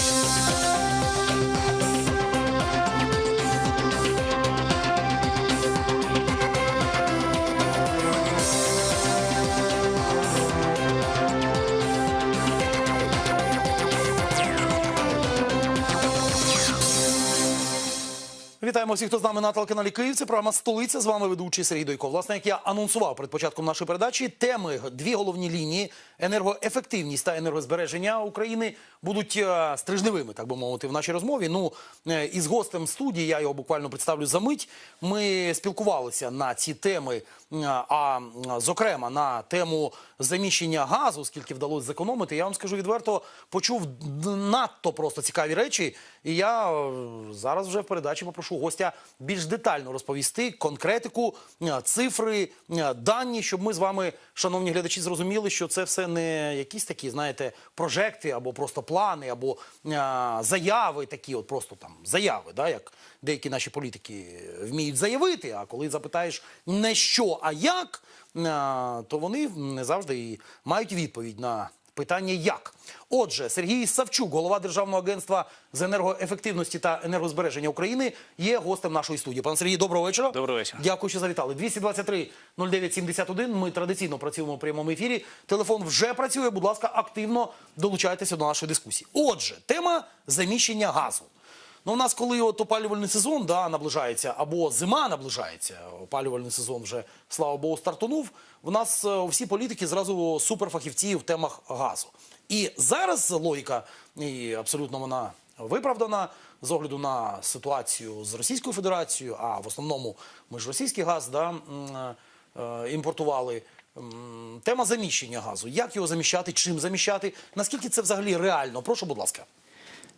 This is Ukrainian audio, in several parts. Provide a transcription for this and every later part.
Thank you. Вітаємо всіх, хто з нами на телеканалі Київ. Це програма Столиця. З вами ведучий Сергій Дойко. Власне, як я анонсував перед початком нашої передачі, теми дві головні лінії енергоефективність та енергозбереження України будуть е, стрижневими, так би мовити, в нашій розмові. Ну е, із гостем студії я його буквально представлю за мить. Ми спілкувалися на ці теми, е, а зокрема на тему заміщення газу, скільки вдалося зекономити. Я вам скажу відверто, почув надто просто цікаві речі. І я е, зараз вже в передачі попрошу гостя більш детально розповісти конкретику, е, цифри, е, дані, щоб ми з вами, шановні глядачі, зрозуміли, що це все не якісь такі, знаєте, прожекти або просто плани, або заяви такі, от просто там заяви, да, як деякі наші політики вміють заявити. А коли запитаєш не що, а як, то вони не завжди і мають відповідь на питання як. Отже, Сергій Савчук, голова Державного агентства з енергоефективності та енергозбереження України, є гостем нашої студії. Пан Сергій, доброго вечора. Доброго вечора. Дякую, що завітали. 223 0971. Ми традиційно працюємо в прямому ефірі. Телефон вже працює. Будь ласка, активно долучайтеся до нашої дискусії. Отже, тема заміщення газу. Ну, у нас, коли от опалювальний сезон да, наближається, або зима наближається, опалювальний сезон вже, слава Богу, стартунув. У нас е, всі політики зразу суперфахівці в темах газу. І зараз логіка, і абсолютно вона виправдана з огляду на ситуацію з Російською Федерацією, а в основному ми ж російський газ да, е, імпортували. Тема заміщення газу. Як його заміщати, чим заміщати? Наскільки це взагалі реально? Прошу, будь ласка.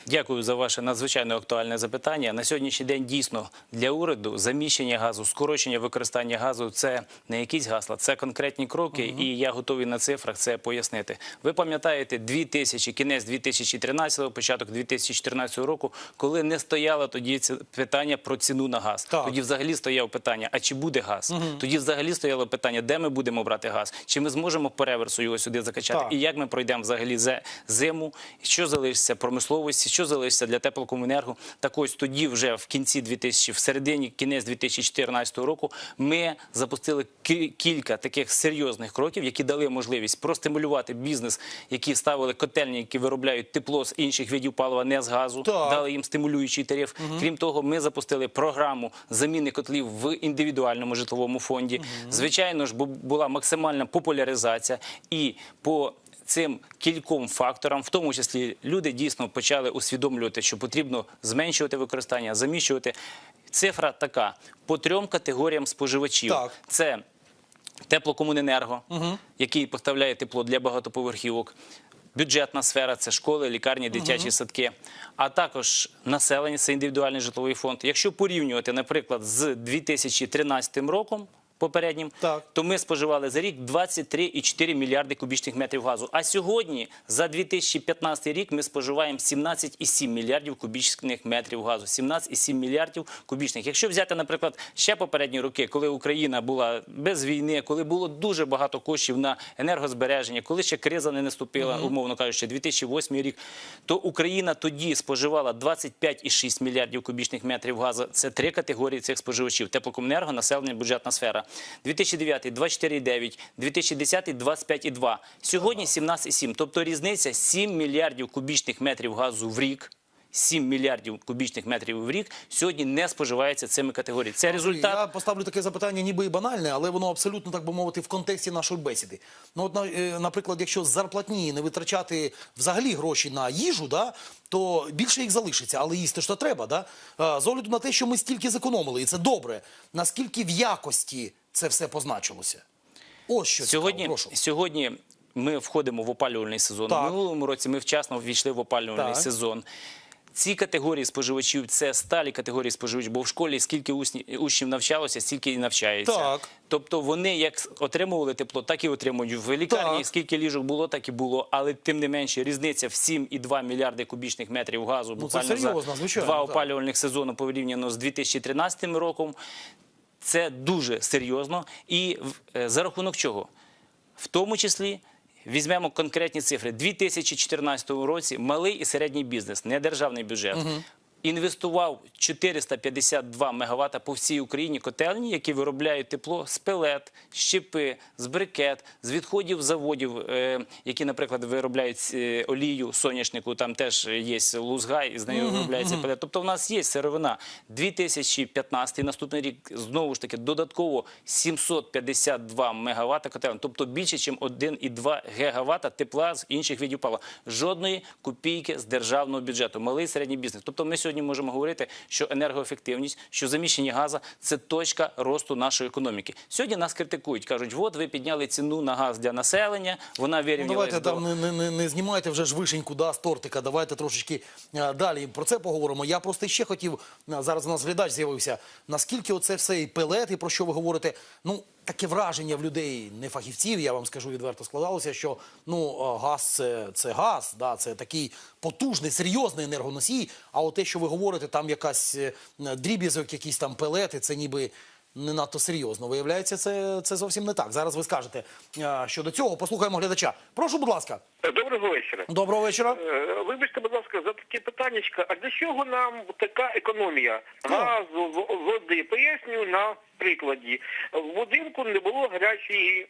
Дякую за ваше надзвичайно актуальне запитання. На сьогоднішній день дійсно для уряду заміщення газу, скорочення використання газу це не якісь гасла, це конкретні кроки, і я готовий на цифрах це пояснити. Ви пам'ятаєте 2000, кінець 2013, початок 2014 року, коли не стояло тоді питання про ціну на газ. Так. Тоді взагалі стояло питання: а чи буде газ? Тоді взагалі стояло питання, де ми будемо брати газ, чи ми зможемо по реверсу його сюди закачати, Так. і як ми пройдемо взагалі зе- зиму, що залишиться промисловості, що залишиться для теплокомуненерго. Так ось тоді, вже в кінці 2000, в середині кінець 2014 року, ми запустили кілька таких серйозних кроків, які дали можливість простимулювати бізнес, які ставили котельні, які виробляють тепло з інших видів палива, не з газу, Так. дали їм стимулюючий тариф. Крім того, ми запустили програму заміни котлів в індивідуальному житловому фонді. Звичайно ж, бу- була максимальна популяризація і по Цим кільком факторам, в тому числі люди дійсно почали усвідомлювати, що потрібно зменшувати використання, заміщувати. Цифра така по трьом категоріям споживачів: Так. це теплокомуненерго, який поставляє тепло для багатоповерхівок. Бюджетна сфера це школи, лікарні, дитячі садки, а також населення це індивідуальний житловий фонд. Якщо порівнювати, наприклад, з 2013 роком попереднім, Так. то ми споживали за рік 23,4 мільярди кубічних метрів газу. А сьогодні за 2015 рік ми споживаємо 17,7 мільярдів кубічних метрів газу. 17,7 мільярдів кубічних. Якщо взяти, наприклад, ще попередні роки, коли Україна була без війни, коли було дуже багато коштів на енергозбереження, коли ще криза не наступила, умовно кажучи, 2008 рік, то Україна тоді споживала 25,6 мільярдів кубічних метрів газу. Це три категорії цих споживачів: теплокомунерго, населення, бюджетна сфера. 2009 – 24,9, 2010 – 25,2. Сьогодні 17,7. Тобто різниця 7 мільярдів кубічних метрів газу в рік. 7 мільярдів кубічних метрів в рік сьогодні не споживається цими категоріями. Це результат Я поставлю таке запитання, ніби і банальне, але воно абсолютно так би мовити в контексті нашої бесіди. Ну, от, е, наприклад, якщо зарплатні не витрачати взагалі гроші на їжу, да, то більше їх залишиться, але їсти ж то треба. Да? Е, З огляду на те, що ми стільки зекономили, і це добре. Наскільки в якості це все позначилося? Ось що Сьогодні, цікаво, прошу. сьогодні ми входимо в опалювальний сезон. Так. У минулому році ми вчасно ввійшли в опалювальний Так. сезон. Ці категорії споживачів це сталі категорії споживачів, бо в школі скільки учнів навчалося, стільки і навчається. Так. Тобто вони як отримували тепло, так і отримують. В лікарні Так. скільки ліжок було, так і було. Але тим не менше різниця в 7,2 мільярди кубічних метрів газу Ну, це серйозно, за звичайно, два так. опалювальних сезону порівняно з 2013 роком. Це дуже серйозно. І е, за рахунок чого? В тому числі Візьмемо конкретні цифри. 2014 році малий і середній бізнес, не державний бюджет, інвестував 452 мегаватта по всій Україні котельні, які виробляють тепло з пелет, з щепи, з брикет, з відходів заводів, е, які, наприклад, виробляють е, олію соняшнику. Там теж є лузгай, і з нею виробляється пелет. Тобто, в нас є сировина. 2015 наступний рік знову ж таки додатково 752 мегаватта котелень, тобто більше, ніж 1,2 гігаватта тепла з інших видів палива. Жодної копійки з державного бюджету. Малий і середній бізнес. Тобто, ми сьогодні можемо говорити, що енергоефективність, що заміщення газу – це точка росту нашої економіки. Сьогодні нас критикують, кажуть, от ви підняли ціну на газ для населення, вона Ну, вирівнялась давайте до... там не, не, не, не знімайте вже ж вишеньку да, з тортика. Давайте трошечки далі про це поговоримо. Я просто ще хотів, зараз у нас глядач з'явився, наскільки оце все і пелети, про що ви говорите, ну, таке враження в людей, не фахівців, я вам скажу відверто, складалося, що ну, газ це, це газ, да, це такий потужний, серйозний енергоносій, а от те, що ви говорите, там якась е, дріб'язок, якісь там пелети, це ніби не надто серйозно. Виявляється, це, це зовсім не так. Зараз ви скажете щодо цього. Послухаємо глядача. Прошу, будь ласка. Доброго вечора. Доброго вечора. Е, Вибачте, будь ласка, за таке питаннячко. А для чого нам така економія газу, в- води? Пояснюю на прикладі. В будинку не було гарячої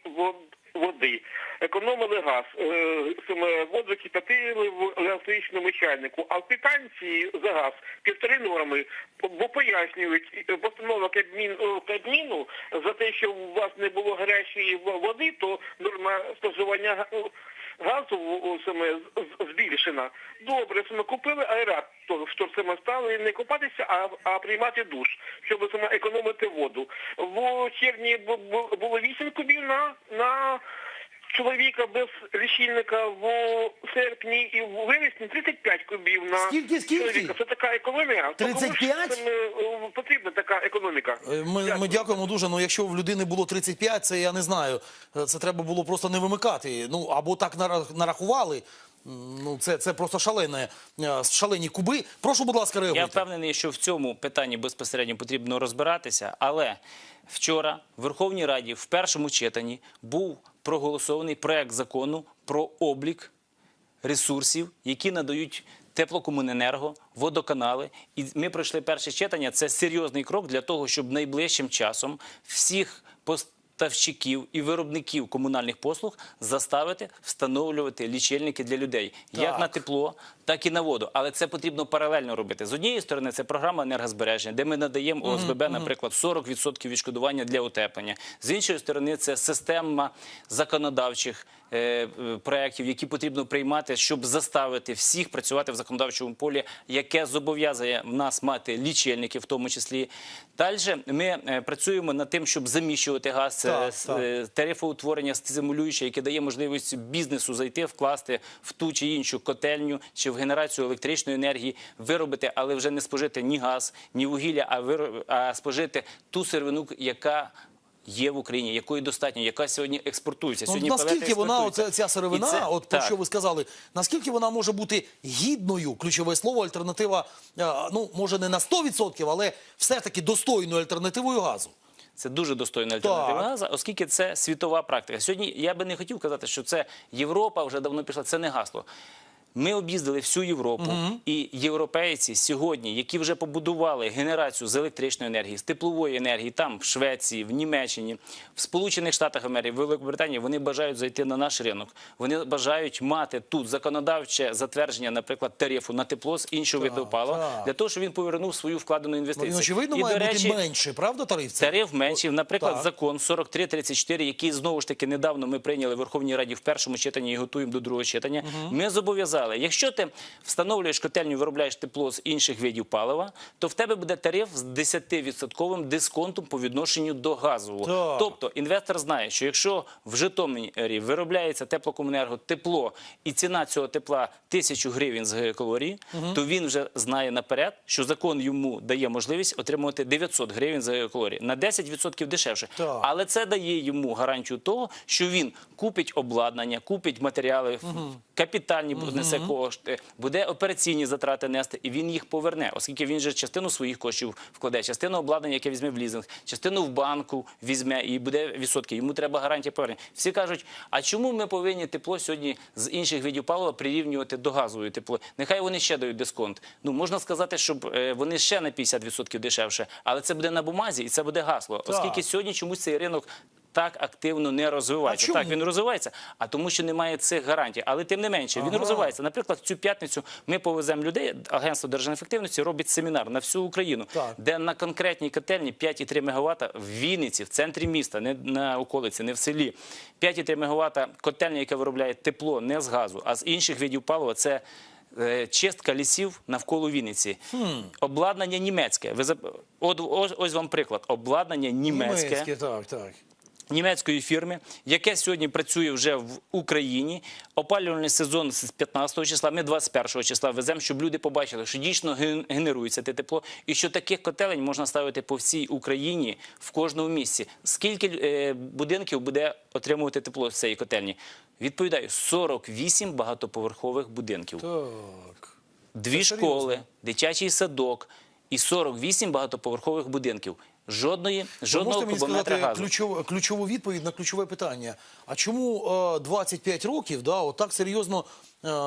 води. Економили газ. Е, Воду кипятили в електричному чайнику. А в квитанції за газ півтори норми. Бо пояснюють е, постанова Кабмін, Кабміну за те, що у вас не було гарячої води, то норма споживання га- газу у саме збільшена. Добре, саме купили аератор, що саме стали не купатися, а, а приймати душ, щоб саме економити воду. В червні бу- бу- було 8 кубів на, на чоловіка без лічильника в серпні і в вересні 35 кубів на Скільки, скільки? чоловіка. Це така економія. То кому ж 35? саме, е, потрібна така економіка. Е, Ми, ми дякуємо дуже. Ну, якщо в людини було 35, це я не знаю. Е, Це треба було просто не вимикати. Ну або так нара- нарахували. М, Ну, це, це просто шалене, е, шалені куби. Прошу, будь ласка, Я впевнений, що в цьому питанні безпосередньо потрібно розбиратися, але вчора в Верховній Раді в першому читанні був проголосований проект закону про облік ресурсів, які надають теплокомуненерго, водоканали. І ми пройшли перше читання. Це серйозний крок для того, щоб найближчим часом всіх поставщиків і виробників комунальних послуг заставити встановлювати лічильники для людей, як на тепло, так і на воду. Але це потрібно паралельно робити. З однієї сторони, це програма енергозбереження, де ми надаємо ОСББ, наприклад, 40% відшкодування для утеплення. З іншої сторони, це система законодавчих. е, е, Проєктів, які потрібно приймати, щоб заставити всіх працювати в законодавчому полі, яке зобов'язує нас мати лічильники, в тому числі. Далі ми е, працюємо над тим, щоб заміщувати газ. Так, так. тарифоутворення стимулююче, яке дає можливість бізнесу зайти, вкласти в ту чи іншу котельню чи в генерацію електричної енергії, виробити, але вже не спожити ні газ, ні вугілля, а вироб- а спожити ту сировину, яка. Є в Україні, якої достатньо, яка сьогодні експортується. Ну, Сьогодні наскільки вона, оця, ця сировина, це- от про так. що ви сказали, наскільки вона може бути гідною, ключове слово, альтернатива, е, ну, може не на 100%, але все-таки достойною альтернативою газу. Це дуже достойна альтернатива газу, оскільки це світова практика. Сьогодні я би не хотів казати, що це Європа вже давно пішла. Це не гасло. Ми об'їздили всю Європу, і європейці сьогодні, які вже побудували генерацію з електричної енергії, з теплової енергії, там в Швеції, в Німеччині, в Сполучених Штатах Америки, в Великобританії, вони бажають зайти на наш ринок. Вони бажають мати тут законодавче затвердження, наприклад, тарифу на тепло з іншого виду палива, для того, щоб він повернув свою вкладену Ну, інвестицію. він, очевидно, І, має до бути речі, менше, правда, тариф? цей? Тариф менший, наприклад, так. закон 4334, який знову ж таки недавно ми прийняли в Верховній Раді в першому читанні і готуємо до другого читання. Ми зобов'язали, якщо ти встановлюєш котельню, виробляєш тепло з інших видів палива, то в тебе буде тариф з 10% дисконтом по відношенню до газового. Так. Тобто інвестор знає, що якщо в Житомирі виробляється теплокомунерго тепло і ціна цього тепла 1000 гривень з гігакалорії, то він вже знає наперед, що закон йому дає можливість отримувати 900 гривень за гігакалорії. На 10% дешевше. Так. Але це дає йому гарантію того, що він купить обладнання, купить матеріали, капітальні понесе кошти, буде операційні затрати нести, і він їх поверне, оскільки він же частину своїх коштів вкладе, частину обладнання, яке візьме в лізинг, частину в банку візьме і буде відсотки. Йому треба гарантія повернення. Всі кажуть, а чому ми повинні тепло сьогодні з інших видів палива прирівнювати до газової тепло? Нехай вони ще дають дисконт. Ну можна сказати, щоб е, вони ще на 50% дешевше, але це буде на бумазі і це буде гасло, оскільки сьогодні чомусь цей ринок. Так активно не розвивається. А чому? Так він розвивається, а тому, що немає цих гарантій. Але тим не менше, він Ага. розвивається. Наприклад, цю п'ятницю ми повеземо людей. Агентство держефективності робить семінар на всю Україну, Так. де на конкретній котельні 5,3 МВт в Вінниці, в центрі міста, не на околиці, не в селі. 5,3 МВт котельня, яка виробляє тепло не з газу, а з інших видів палива. Це е, Чистка лісів навколо Вінниці, обладнання німецьке. Ви ось, ось вам приклад. Обладнання німецьке Німецьке, так, так. Німецької фірми, яке сьогодні працює вже в Україні. Опалювальний сезон з 15 числа. Ми 21 числа веземо, щоб люди побачили, що дійсно ген- генерується те тепло, і що таких котелень можна ставити по всій Україні в кожному місці. Скільки е, будинків буде отримувати тепло з цієї котельні? Відповідаю, 48 багатоповерхових будинків Так. дві школи, дитячий садок і 48 багатоповерхових будинків. Жодної жодного можете мені кубометра сказати газу. ключову, ключову відповідь на ключове питання. А чому е, 25 років, да, отак серйозно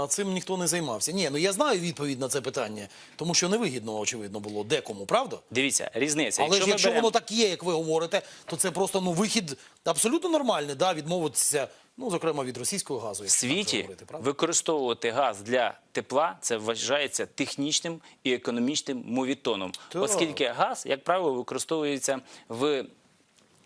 цим ніхто не займався? Ні, ну я знаю відповідь на це питання, тому що невигідно, очевидно, було декому, правда? Дивіться, різниця. Але ж якщо беремо- воно так є, як ви говорите, то це просто ну вихід абсолютно нормальний, да, відмовитися, ну зокрема від російського газу. в якщо світі говорити, використовувати газ для тепла це вважається технічним і економічним мовітоном, Так. оскільки газ, як правило, використовується в.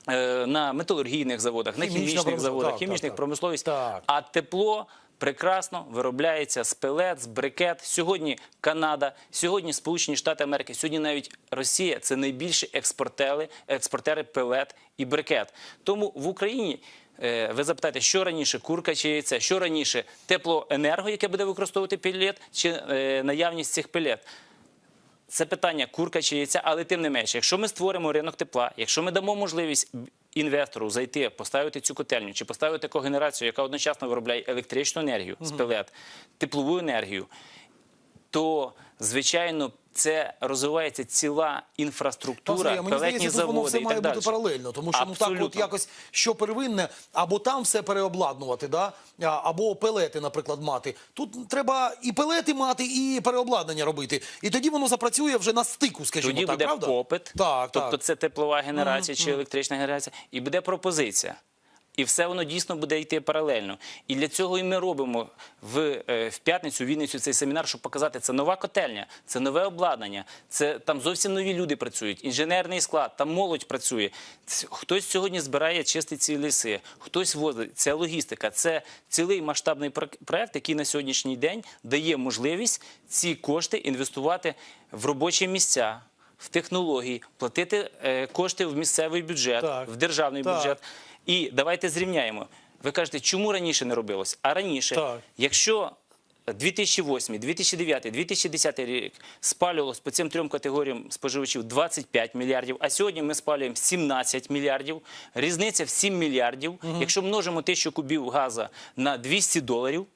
е, На металургійних заводах, на хімічних заводах, так, хімічних так. промисловість, Так. а тепло прекрасно виробляється з пелет, з брикет. Сьогодні Канада, сьогодні Сполучені Штати Америки, сьогодні навіть Росія це найбільші експортери, експортери пелет і брикет. Тому в Україні. е, Ви запитаєте, що раніше курка чи яйце, що раніше теплоенерго, яке буде використовувати пелет, чи е, наявність цих пелет. Це питання курка чи яйця, але тим не менше, якщо ми створимо ринок тепла, якщо ми дамо можливість інвестору зайти, поставити цю котельню чи поставити когенерацію, яка одночасно виробляє електричну енергію з пелет, теплову енергію, то звичайно це розвивається ціла інфраструктура, Пане, мені здається, тут воно все і має так бути паралельно, тому що ну так от якось що первинне, або там все переобладнувати, да? або пелети, наприклад, мати. Тут треба і пелети мати, і переобладнання робити. І тоді воно запрацює вже на стику, скажімо Тоді так, буде правда? попит, Так, тобто так. це теплова генерація чи електрична генерація, і буде пропозиція. І все воно дійсно буде йти паралельно. І для цього і ми робимо в, е, в п'ятницю, в Вінницю цей семінар, щоб показати, це нова котельня, це нове обладнання, це там зовсім нові люди працюють, інженерний склад, там молодь працює. Хтось сьогодні збирає чистить ці ліси, хтось возить. Це логістика, це цілий масштабний проект, який на сьогоднішній день дає можливість ці кошти інвестувати в робочі місця. В технології платити е, кошти в місцевий бюджет, Так. в державний Так. бюджет. І давайте зрівняємо. Ви кажете, чому раніше не робилось? А раніше, Так. якщо 2008, 2009, 2010 рік спалювалось по цим трьом категоріям споживачів 25 мільярдів, а сьогодні ми спалюємо 17 мільярдів, різниця в 7 мільярдів. Якщо множимо 1000 кубів газу на 200 доларів,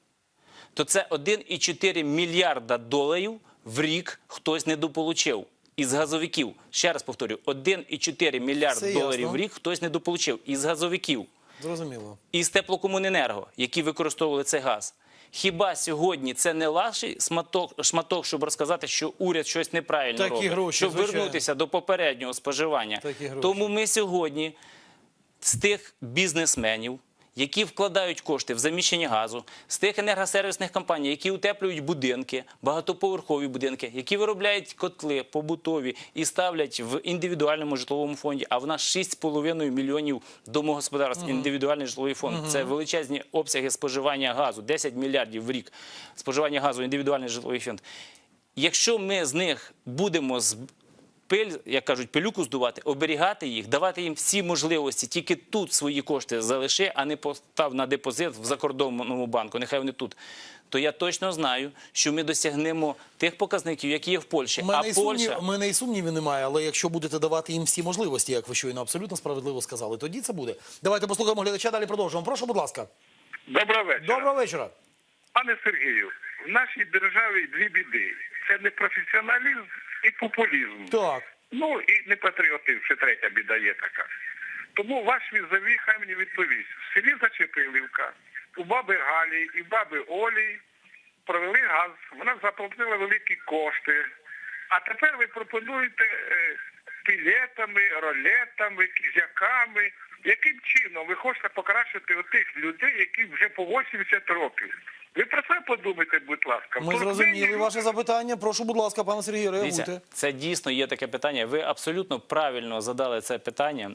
то це 1,4 мільярда доларів в рік хтось недополучив із газовиків. Ще раз повторю, 1,4 мільярда Це доларів ясно. в рік хтось недополучив із газовиків, Зрозуміло. із теплокомуненерго, які використовували цей газ. Хіба сьогодні це не лаший шматок, шматок, щоб розказати, що уряд щось неправильно Такі робить, гроші, щоб звичайно. вернутися до попереднього споживання? Такі гроші. Тому ми сьогодні з тих бізнесменів, які вкладають кошти в заміщення газу, з тих енергосервісних компаній, які утеплюють будинки, багатоповерхові будинки, які виробляють котли побутові і ставлять в індивідуальному житловому фонді. А в нас 6,5 мільйонів домогосподарств. Індивідуальний житловий фонд це величезні обсяги споживання газу, 10 мільярдів в рік споживання газу, індивідуальний житловий фонд. Якщо ми з них будемо пиль, як кажуть, пилюку здувати, оберігати їх, давати їм всі можливості, тільки тут свої кошти залиши, а не постав на депозит в закордонному банку. Нехай вони тут. То я точно знаю, що ми досягнемо тих показників, які є в Польщі. У мене, а Польща сумнів, у мене і сумнівів немає, але якщо будете давати їм всі можливості, як ви щойно абсолютно справедливо сказали, тоді це буде. Давайте послухаємо глядача, далі продовжуємо. Прошу, будь ласка. Доброго вечора. Доброго вечора. Пане Сергію, в нашій державі дві біди. Це непрофесіоналізм і популізм. Так. Ну і не патріотизм, ще третя біда є така. Тому ваш візові хай мені відповість. В селі Зачепилівка, у баби Галі і баби Олі провели газ, вона заплатила великі кошти. А тепер ви пропонуєте е, пілетами, ролетами, кізяками. Яким чином ви хочете покращити отих людей, які вже по 80 років? Ви про це подумайте, будь ласка. Ми зрозуміли ваше запитання. Прошу, будь ласка, пане Сергію, реагуйте. Це дійсно є таке питання. Ви абсолютно правильно задали це питання.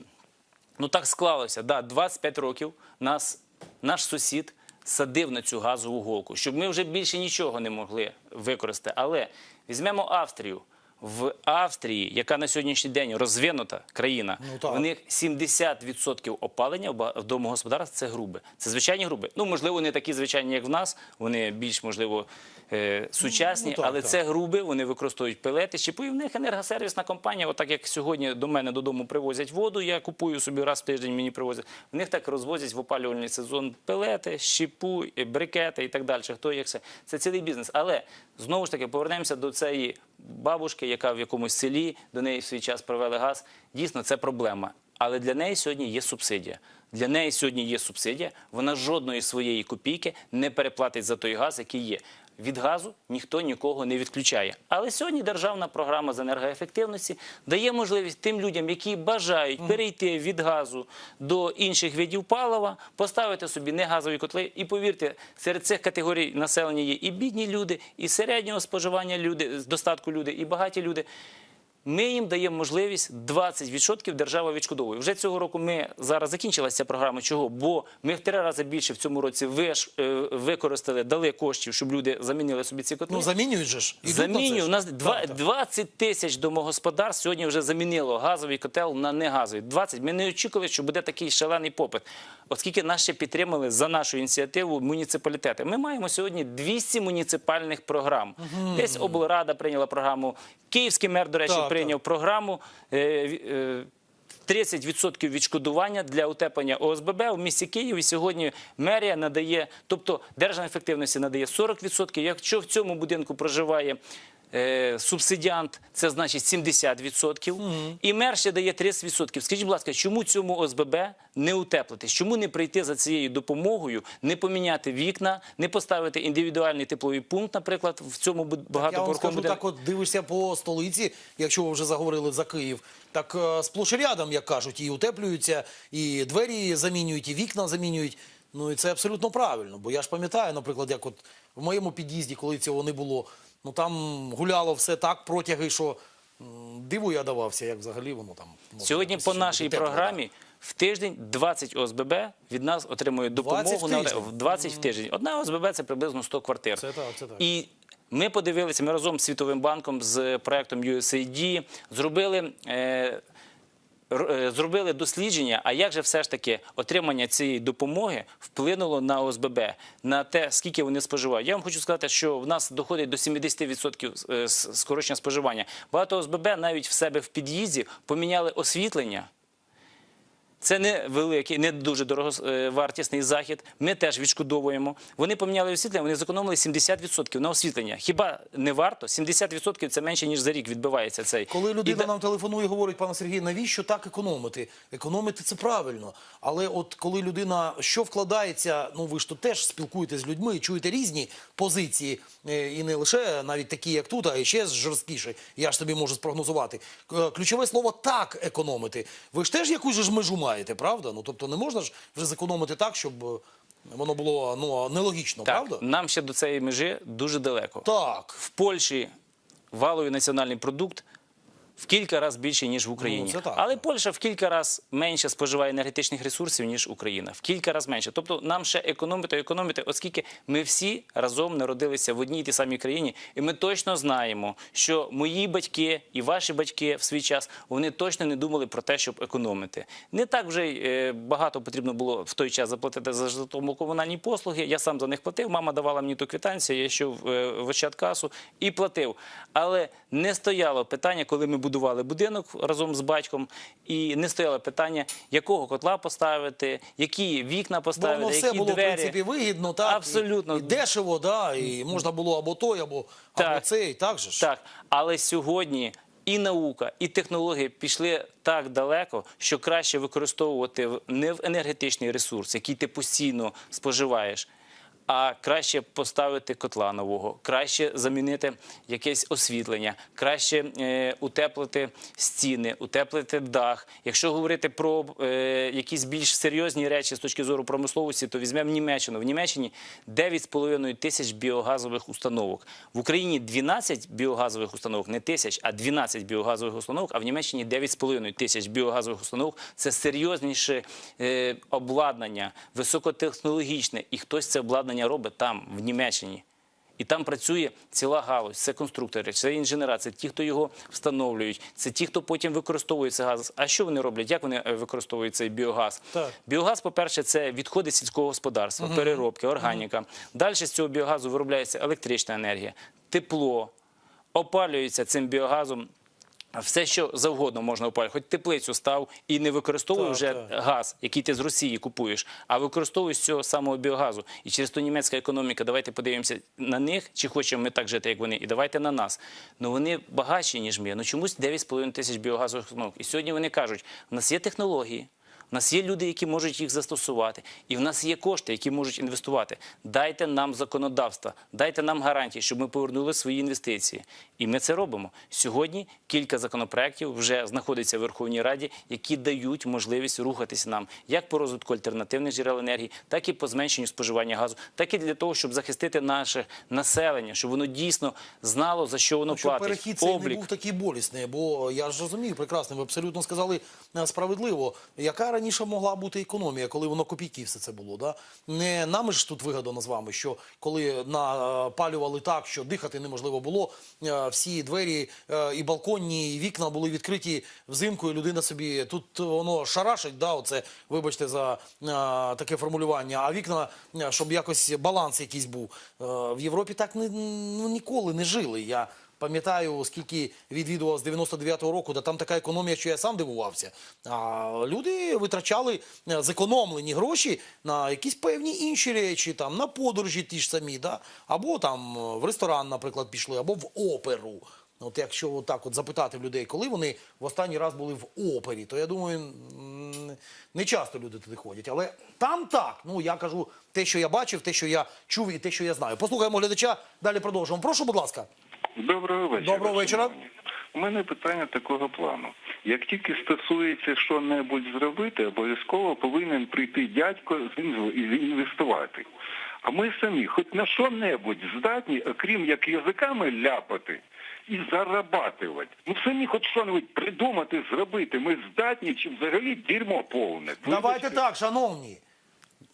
Ну так склалося. Да, 25 років нас наш сусід садив на цю газову голку, щоб ми вже більше нічого не могли використати. Але візьмемо Австрію. В Австрії, яка на сьогоднішній день розвинута країна, Ну, в них 70% опалення в домогосподарств це груби. Це звичайні груби. Ну, можливо, не такі звичайні, як в нас. Вони більш, можливо, е, сучасні, Ну, так, але так. це груби, вони використовують пелети. Щепу, і в них енергосервісна компанія, отак як сьогодні до мене додому привозять воду, я купую собі раз в тиждень, мені привозять. В них так розвозять в опалювальний сезон пелети, щепу, е, брикети і так далі. Хто як це? Це цілий бізнес. Але знову ж таки повернемося до цієї бабушки, яка в якомусь селі до неї в свій час провели газ. Дійсно, це проблема. Але для неї сьогодні є субсидія. Для неї сьогодні є субсидія. Вона жодної своєї копійки не переплатить за той газ, який є. Від газу ніхто нікого не відключає. Але сьогодні державна програма з енергоефективності дає можливість тим людям, які бажають перейти від газу до інших видів палива, поставити собі негазові котли. І повірте, серед цих категорій населення є і бідні люди, і середнього споживання люди, з достатку люди, і багаті люди. Ми їм даємо можливість 20% держава відшкодовує. Вже цього року ми зараз закінчилася ця програма. Чого? Бо ми в три рази більше в цьому році виш, е, використали, дали коштів, щоб люди замінили собі ці котли. Ну, замінюють же ж. Ідуть Замінюю. У нас два- Так, так. 20 тисяч домогосподарств сьогодні вже замінило газовий котел на негазовий. 20. Ми не очікували, що буде такий шалений попит. Оскільки нас ще підтримали за нашу ініціативу муніципалітети. Ми маємо сьогодні 200 муніципальних програм. Десь облрада прийняла програму. Київський мер, до речі, Так, прийняв програму. е, ві- е, 30% відшкодування для утеплення ОСББ у місті Києві. Сьогодні мерія надає, тобто державна ефективності надає 40%. Якщо в цьому будинку проживає е, субсидіант, це значить 70%. І мер ще дає 30%. Скажіть, будь ласка, чому цьому ОСББ не утеплитись? Чому не прийти за цією допомогою, не поміняти вікна, не поставити індивідуальний тепловий пункт, наприклад, в цьому буд- Я вам скажу так, от дивишся по столиці, якщо ви вже заговорили за Київ, так е, сплош рядом, як кажуть, і утеплюються, і двері замінюють, і вікна замінюють. Ну і це абсолютно правильно. Бо я ж пам'ятаю, наприклад, як от в моєму під'їзді, коли цього не було, ну там гуляло все так протяги, що диву я давався, як взагалі воно там. Сьогодні по нашій програмі в тиждень 20 ОСББ від нас отримує 20 допомогу в на тиждень? в 20 в тиждень. Одна ОСББ це приблизно 100 квартир. Це так, це так. І ми подивилися, ми разом з Світовим банком, з проектом USAID зробили. Е, Зробили дослідження, а як же все ж таки отримання цієї допомоги вплинуло на ОСББ, на те, скільки вони споживають. Я вам хочу сказати, що в нас доходить до 70% е, скорочення споживання. Багато ОСББ навіть в себе в під'їзді поміняли освітлення. Це не великий, не дуже дороговартісний захід. Ми теж відшкодовуємо. Вони поміняли освітлення, вони зекономили 70% на освітлення. Хіба не варто? 70% це менше ніж за рік відбивається цей. Коли людина І нам телефонує і говорить, пане Сергій, навіщо так економити? Економити це правильно. Але от коли людина що вкладається, ну ви ж тут теж спілкуєтесь з людьми, чуєте різні позиції, е, і не лише навіть такі, як тут, а ще жорсткіші. Я ж собі можу спрогнозувати. Е, Ключове слово так економити. Ви ж теж якусь ж межу маєте, правда? Ну тобто не можна ж вже зекономити так, щоб е, воно було ну нелогічно, так, правда? нам ще до цієї межі дуже далеко. Так. В Польщі валовий національний продукт в кілька разів більше, ніж в Україні. Ну, Але. Польща в кілька разів менше споживає енергетичних ресурсів, ніж Україна. В кілька разів менше. Тобто нам ще економити, економити, оскільки ми всі разом народилися в одній і тій самій країні, і ми точно знаємо, що мої батьки і ваші батьки в свій час вони точно не думали про те, щоб економити. Не так вже е, багато потрібно було в той час заплатити за житлово-комунальні послуги. Я сам за них платив. Мама давала мені ту квитанцію, я йшов е, в Ощадкасу і платив. Але не стояло питання, коли ми будували будинок разом з батьком, і не стояло питання, якого котла поставити, які вікна Бо поставити, воно все було, в принципі, вигідно, так? Абсолютно. І, і дешево, да, і можна було або той, або, або цей, так же ж? Так, але сьогодні і наука, і технології пішли так далеко, що краще використовувати не в енергетичний ресурс, який ти постійно споживаєш. А краще поставити котла нового, краще замінити якесь освітлення, краще е, утеплити стіни, утеплити дах. Якщо говорити про е, якісь більш серйозні речі з точки зору промисловості, то візьмемо Німеччину. В Німеччині 9,5 тисяч біогазових установок. В Україні 12 біогазових установок, не тисяч, а 12 біогазових установок, а в Німеччині 9,5 тисяч біогазових установок. Це серйозніше е, обладнання, високотехнологічне. І хтось це обладнання робить там, в Німеччині. І там працює ціла галузь. Це конструктори, це інженера, це ті, хто його встановлюють, це ті, хто потім використовує цей газ. А що вони роблять? Як вони е, використовують цей біогаз? Так. Біогаз, по-перше, це відходи сільського господарства, переробки, органіка. Далі з цього біогазу виробляється електрична енергія, тепло, опалюється цим біогазом. Все, що завгодно можна опалювати, хоч теплицю став і не використовуй Так, вже так. газ, який ти з Росії купуєш, а використовуй з цього самого біогазу. І через то німецька економіка, давайте подивимося на них, чи хочемо ми так жити, як вони, і давайте на нас. Ну вони багатші, ніж ми. Ну чомусь 9,5 тисяч біогазових установок. І сьогодні вони кажуть, в нас є технології. У нас є люди, які можуть їх застосувати, і в нас є кошти, які можуть інвестувати. Дайте нам законодавства, дайте нам гарантії, щоб ми повернули свої інвестиції. І ми це робимо. Сьогодні кілька законопроєктів вже знаходяться в Верховній Раді, які дають можливість рухатися нам як по розвитку альтернативних джерел енергії, так і по зменшенню споживання газу, так і для того, щоб захистити наше населення, щоб воно дійсно знало за що воно Щоб платить. перехід цей не був такий болісний, бо я ж розумію прекрасно, ви абсолютно сказали е, справедливо. Яка раніше могла бути економія, коли воно копійки все це було? Да? Не нами ж тут вигадано з вами, що коли напалювали так, що дихати неможливо було, е, всі двері е, і балконні, і вікна були відкриті взимку, і людина собі тут воно шарашить, да, оце, вибачте за е, таке формулювання, а вікна, щоб якось баланс якийсь був. В Європі так не, ну, ніколи не жили. Я Пам'ятаю, скільки відвідував з 99-го року, да там така економія, що я сам дивувався. А люди витрачали е, зекономлені гроші на якісь певні інші речі, там на подорожі ті ж самі, да? або там е, в ресторан, наприклад, пішли, або в оперу. От якщо так от запитати в людей, коли вони в останній раз були в опері, то я думаю, не часто люди туди ходять. Але там так. Ну я кажу те, що я бачив, те, що я чув, і те, що я знаю. Послухаємо глядача. Далі продовжуємо. Прошу, будь ласка. Доброго вечора. Доброго вечора. У мене питання такого плану. Як тільки стосується що-небудь зробити, обов'язково повинен прийти дядько з інвестувати. А ми самі, хоч на що-небудь здатні, окрім як язиками ляпати і зарабатувати. Ну самі хоч що-небудь придумати, зробити. Ми здатні чи взагалі дірмо повне. Давайте так, шановні.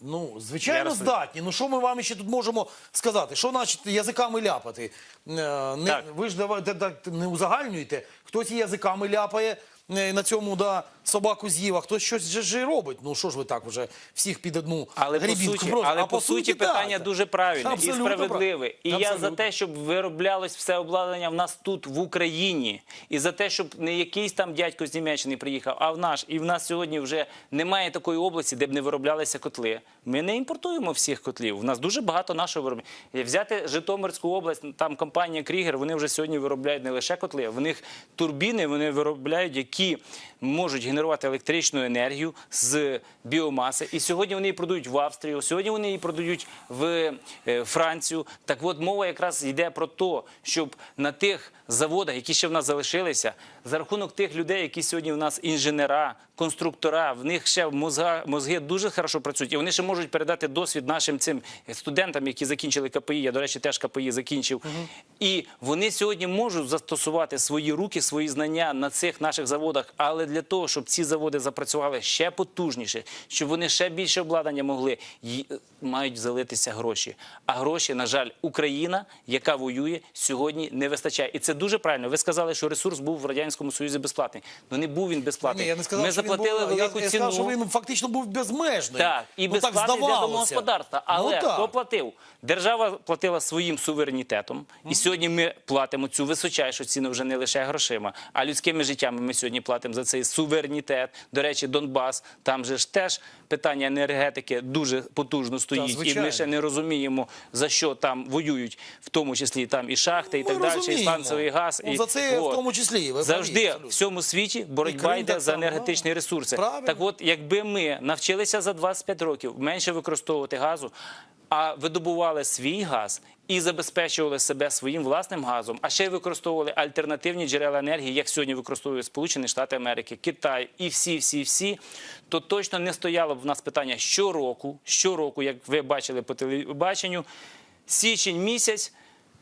Ну, звичайно, Я здатні. Ну що ми вам ще тут можемо сказати? Що значить язиками ляпати? Е, Не, Так. ви ж давайте так не узагальнюєте. Хтось і язиками ляпає е, на цьому да, собаку з'їв, а хтось щось же ж і робить. Ну що ж ви так вже всіх під одну Але по суті, бросите? але А по суті так. питання дуже правильне Абсолютно і справедливе. прав- І я за Абсолютно. те, щоб вироблялось все обладнання в нас тут, в Україні, і за те, щоб не якийсь там дядько з Німеччини приїхав, а в наш. І в нас сьогодні вже немає такої області, де б не вироблялися котли. Ми не імпортуємо всіх котлів. У нас дуже багато нашого виробництва. Взяти Житомирську область, там компанія Крігер, вони вже сьогодні виробляють не лише котли, в них турбіни вони виробляють, які можуть генерувати електричну енергію з біомаси. І сьогодні вони її продають в Австрію, сьогодні вони її продають в е, Францію. Так от мова якраз йде про те, щоб на тих заводах, які ще в нас залишилися, за рахунок тих людей, які сьогодні в нас інженера, конструктора, в них ще мозга, мозги дуже хорошо працюють, і вони ще можуть передати досвід нашим цим студентам, які закінчили КПІ. Я, до речі, теж КПІ закінчив. І вони сьогодні можуть застосувати свої руки, свої знання на цих наших заводах, але для того, щоб щоб ці заводи запрацювали ще потужніше, щоб вони ще більше обладнання могли, й- мають залитися гроші. А гроші, на жаль, Україна, яка воює, сьогодні не вистачає. І це дуже правильно. Ви сказали, що ресурс був в радянському союзі безплатний. Ну не був він безплатний. Ні, я не сказав, Ми що він заплатили був, велику я, я ціну. сказав, що він фактично був безмежний. Так, і ну, так безплатний для здавалося. домогосподарства. Але ну, хто платив? Держава платила своїм суверенітетом. І сьогодні ми платимо цю височайшу ціну вже не лише грошима, а людськими життями ми сьогодні платимо за цей суверенітет. До речі, Донбас, там же ж теж питання енергетики дуже потужно стоїть. і ми ще не розуміємо, за що там воюють, в тому числі там і шахти, і Ми так далі, і розуміємо. сланцевий газ. Ну, і, за це в тому числі, ви Завжди абсолютно. в всьому світі боротьба йде за енергетичні ресурси. Правильно. Так от, якби ми навчилися за 25 років менше використовувати газу, а видобували свій газ і забезпечували себе своїм власним газом, а ще й використовували альтернативні джерела енергії, як сьогодні використовують Сполучені Штати Америки, Китай і всі, всі, всі, то точно не стояло б в нас питання щороку, щороку, як ви бачили по телебаченню, січень місяць.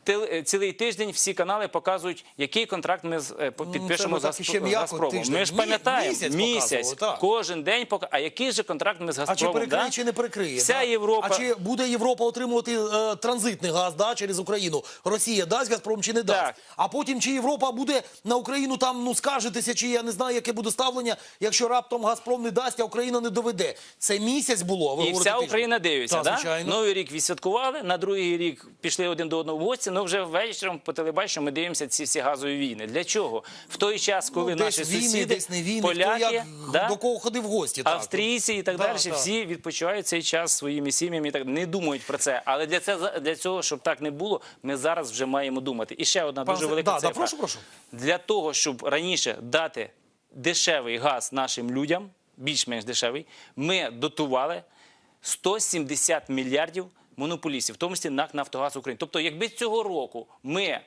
Е, Цілий тиждень всі канали показують, який контракт ми е, підпишемо ми за, Газпромом. Ми ж пам'ятаємо місяць місяць, кожен день пока. А який же контракт ми з А чи Газпромом? перекриє, да? чи не перекриє? Вся да? Європа. А чи буде Європа отримувати е, транзитний газ да, через Україну? Росія дасть Газпром чи не дасть? Так. А потім чи Європа буде на Україну там ну скаржитися, чи я не знаю, яке буде ставлення, якщо раптом Газпром не дасть, а Україна не доведе. Це місяць було. Ви І говорите, вся. Україна дивиться. Так, да? звичайно. Новий рік відсвяткували, на другий рік пішли один до одного в гості, але вже вечором по телебаченню ми дивимося ці всі газові війни. Для чого? В той час, коли Ну, наші війни, сусіди, десь не війни, поляки, хто як, да? до кого ходив в гості. так. австрійці і так Да, далі, так. всі відпочивають цей час своїми сім'ями і так не думають про це. Але для це для цього, щоб так не було, ми зараз вже маємо думати. І ще одна Пан дуже велика да, да, прошу, прошу. Для того, щоб раніше дати дешевий газ нашим людям, більш-менш дешевий, ми дотували 170 мільярдів монополістів, в тому числі НАК «Нафтогаз України». Тобто, якби цього року ми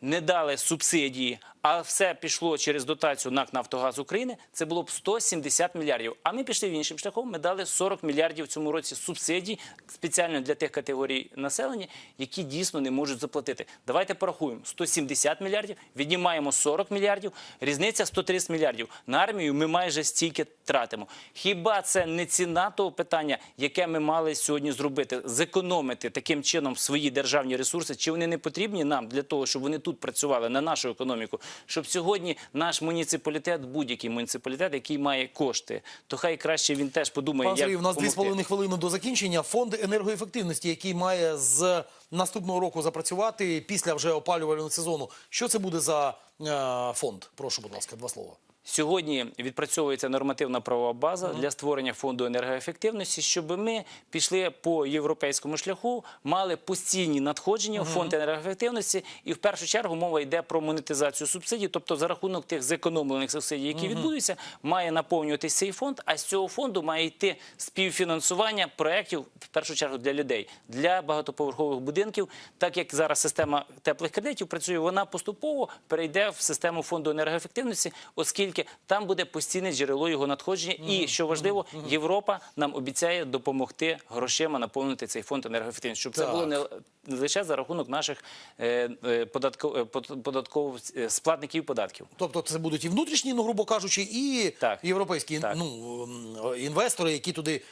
не дали субсидії, а все пішло через дотацію НАК «Нафтогаз України», це було б 170 мільярдів. А ми пішли в іншим шляхом, ми дали 40 мільярдів в цьому році субсидій спеціально для тих категорій населення, які дійсно не можуть заплатити. Давайте порахуємо. 170 мільярдів, віднімаємо 40 мільярдів, різниця 130 мільярдів. На армію ми майже стільки тратимо. Хіба це не ціна того питання, яке ми мали сьогодні зробити? Зекономити таким чином свої державні ресурси? Чи вони не потрібні нам для того, щоб вони тут працювали на нашу економіку? Щоб сьогодні наш муніципалітет, будь-який муніципалітет, який має кошти, то хай краще він теж подумає, Пан як Сергій, у нас дві з допомогти. половиною хвилини до закінчення. Фонд енергоефективності, який має з наступного року запрацювати після вже опалювального сезону. Що це буде за е, фонд? Прошу, будь ласка, два слова. Сьогодні відпрацьовується нормативна правова база для створення фонду енергоефективності, щоб ми пішли по європейському шляху, мали постійні надходження в фонд енергоефективності, і в першу чергу мова йде про монетизацію субсидій, тобто за рахунок тих зекономлених субсидій, які відбудуться, має наповнюватися цей фонд. А з цього фонду має йти співфінансування проєктів в першу чергу для людей, для багатоповерхових будинків. Так як зараз система теплих кредитів працює, вона поступово перейде в систему фонду енергоефективності, оскільки там буде постійне джерело його надходження. І що важливо, Європа нам обіцяє допомогти грошима наповнити цей фонд енергоефективності, щоб це було не лише за рахунок наших е, е, е, податкових е, сплатників податків. Тобто це будуть і внутрішні, ну грубо кажучи, і Так. європейські Так. ну інвестори, які туди.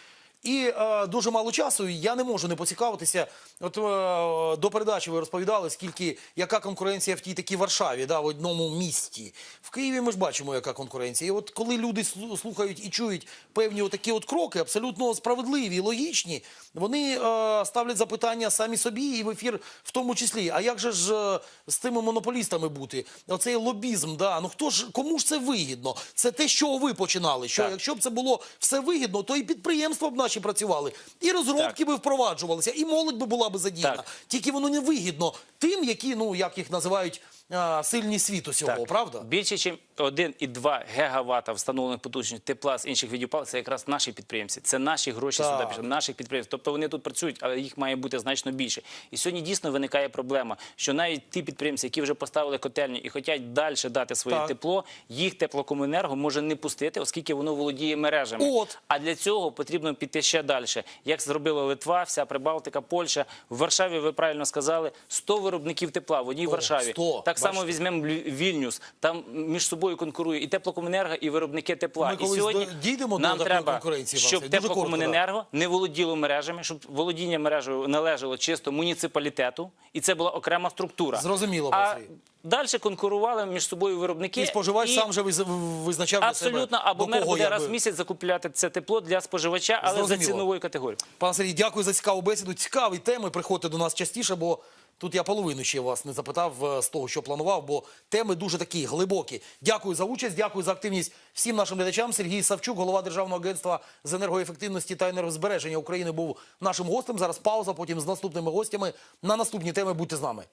І е, дуже мало часу. і Я не можу не поцікавитися. От е, до передачі ви розповідали, скільки яка конкуренція в тій такій Варшаві, да, в одному місті. В Києві ми ж бачимо, яка конкуренція. І от коли люди слухають і чують певні такі от кроки, абсолютно справедливі, логічні, вони е, ставлять запитання самі собі і в ефір в тому числі. А як же ж е, з цими монополістами бути? Оцей лобізм, да. Ну хто ж кому ж це вигідно? Це те, чого ви починали. Що Так. якщо б це було все вигідно, то і підприємства б наші працювали, і розробки би впроваджувалися, і молодь би була би задіяна. Тільки воно не вигідно тим, які ну як їх називають сильні світу цього, Так. правда? Більше, ніж 1,2 гігавата встановлених потужностей тепла з інших видів палива, це якраз наші підприємці. Це наші гроші Так. сюди пішли, наших підприємств. Тобто вони тут працюють, але їх має бути значно більше. І сьогодні дійсно виникає проблема, що навіть ті підприємці, які вже поставили котельні і хочуть далі дати своє Так. тепло, їх теплокомуненерго може не пустити, оскільки воно володіє мережами. От. А для цього потрібно піти ще далі. Як зробила Литва, вся Прибалтика, Польща. В Варшаві, ви правильно сказали, 100 виробників тепла в одній О, Варшаві. 100. Так само візьмемо Вільнюс. Там між собою конкурує і теплокомуненерго, і виробники тепла. Ми і сьогодні дійдемо до нам такої треба, конкуренції, щоб теплокомуненерго не володіло мережами, щоб володіння мережею належало чисто муніципалітету, і це була окрема структура. Зрозуміло, А далі конкурували між собою виробники. І споживач і- сам вже виз- визначав для себе, Абсолютно, або до мер буде раз в місяць закупляти це тепло для споживача, але Зрозуміло. за ціновою категорією. Пане Сергій, дякую за цікаву бесіду. Цікаві теми. Приходьте до нас частіше, бо тут я половину ще вас не запитав е, з того, що планував, бо теми дуже такі глибокі. Дякую за участь, дякую за активність всім нашим глядачам. Сергій Савчук, голова Державного агентства з енергоефективності та енергозбереження України, був нашим гостем. Зараз пауза, потім з наступними гостями на наступні теми. Будьте з нами.